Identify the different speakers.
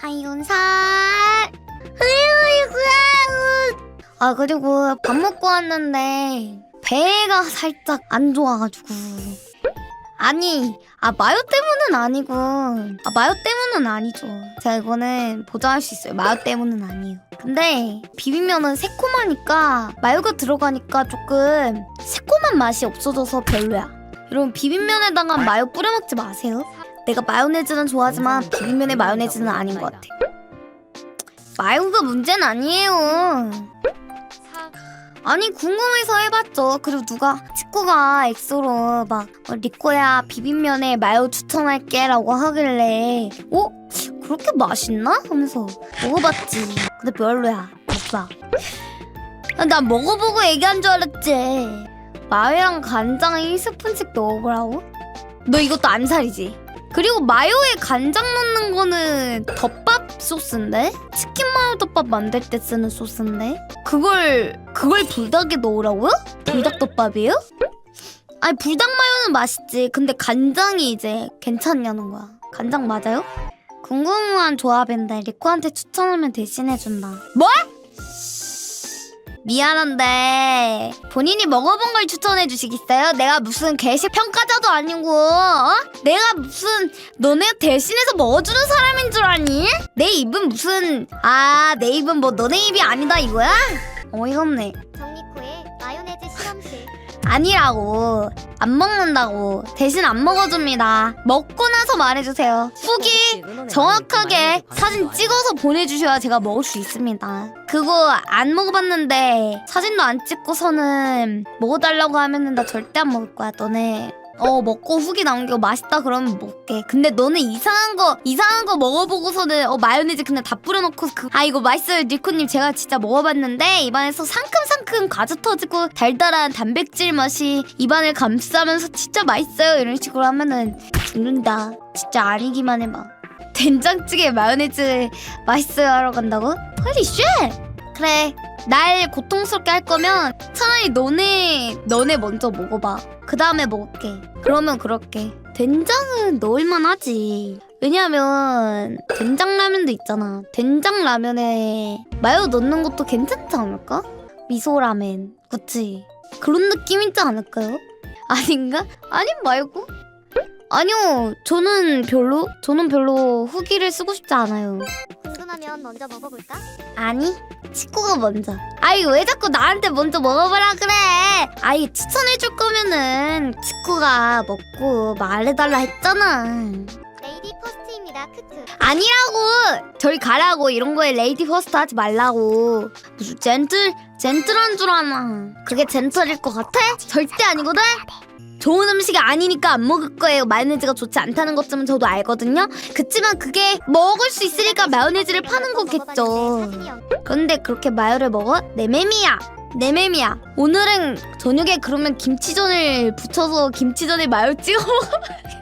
Speaker 1: 하이온살. 아 그리고 밥 먹고 왔는데 배가 살짝 안 좋아가지고. 아니 아 마요 때문은 아니고. 아 마요 때문은 아니죠. 제가 이거는 보장할 수 있어요. 마요 때문은 아니에요. 근데 비비면은 새콤하니까 마요가 들어가니까 조금 새콤한 맛이 없어져서 별로야. 여러분 비빔면에다가 마요 뿌려 먹지 마세요 내가 마요네즈는 좋아하지만 비빔면에 마요네즈는 아닌 것 같아 마요가 문제는 아니에요 아니 궁금해서 해봤죠. 그리고 누가 친구가 엑소로 막 어, 리코야 비빔면에 마요 추천할게라고 하길래 어 그렇게 맛있나 하면서 먹어봤지. 근데 별로야. 먹봐. 난 먹어보고 얘기한 줄 알았지. 마요랑 간장 1스푼씩 넣어보라고? 너 이것도 암살이지. 그리고 마요에 간장 넣는 거는 덮밥 소스인데? 치킨 마요 덮밥 만들 때 쓰는 소스인데? 그걸 그걸 불닭에 넣으라고요? 불닭 덮밥이에요? 아니 불닭 마요는 맛있지. 근데 간장이 이제 괜찮냐는 거야. 간장 맞아요? 궁금한 조합인데 리코한테 추천하면 대신해준다. 뭐? 미안한데 본인이 먹어본 걸 추천해 주시겠어요? 내가 무슨 개식 평가자도 아니고 어? 내가 무슨 너네 대신해서 먹어주는 사람인 줄 아니? 내 입은 무슨 아 내 입은 뭐 너네 입이 아니다 이거야? 어이가 없네 아니라고. 안 먹는다고. 대신 안 먹어줍니다. 먹고 나서 말해주세요. 후기 정확하게 사진 찍어서 보내주셔야 제가 먹을 수 있습니다. 그거 안 먹어봤는데 사진도 안 찍고서는 먹어달라고 하면은 나 절대 안 먹을 거야 너네 어 먹고 후기 남기고 맛있다. 그러면 먹게. 근데 너는 이상한 거 이상한 거 먹어보고서는 어 마요네즈 그냥 다 뿌려놓고 그, 아 이거 맛있어요. 니코님 제가 진짜 먹어봤는데 입안에서 상큼상큼 가져 터지고 달달한 단백질 맛이 입안을 감싸면서 진짜 맛있어요. 이런 식으로 하면은 죽는다. 진짜 아니기만 해봐. 된장찌개 마요네즈 맛있어요 하러 간다고? 헐리 쉣! 그래 날 고통스럽게 할 거면 차라리 너네 너네 먼저 먹어봐. 그 다음에 먹을게. 그러면 그럴게. 된장은 넣을만 하지. 왜냐면 된장라면도 있잖아. 된장라면에 마요 넣는 것도 괜찮지 않을까? 미소라멘. 그치? 그런 느낌 있지 않을까요? 아닌가? 아님 말고? 아니요 저는 별로 저는 별로 후기를 쓰고 싶지 않아요
Speaker 2: 궁금하면 먼저 먹어볼까?
Speaker 1: 아니 친구가 먼저. 아이 왜 자꾸 나한테 먼저 먹어보라 그래? 아이 추천해줄 거면은 친구가 먹고 말해달라 했잖아.
Speaker 2: 레이디 퍼스트입니다. 크크.
Speaker 1: 아니라고! 저리 가라고! 이런 거에 레이디 퍼스트 하지 말라고. 무슨 젠틀? 젠틀한 줄 아나. 그게 젠틀일 것 같아? 절대 아니거든 좋은 음식이 아니니까 안 먹을 거예요. 마요네즈가 좋지 않다는 것쯤은 저도 알거든요. 그치만 그게 먹을 수 있으니까 마요네즈를 파는 거겠죠. 그런데 그렇게 마요를 먹어? 내mem이야. 내mem이야. 오늘은 저녁에 그러면 김치전을 부쳐서 김치전에 마요 찍어 먹어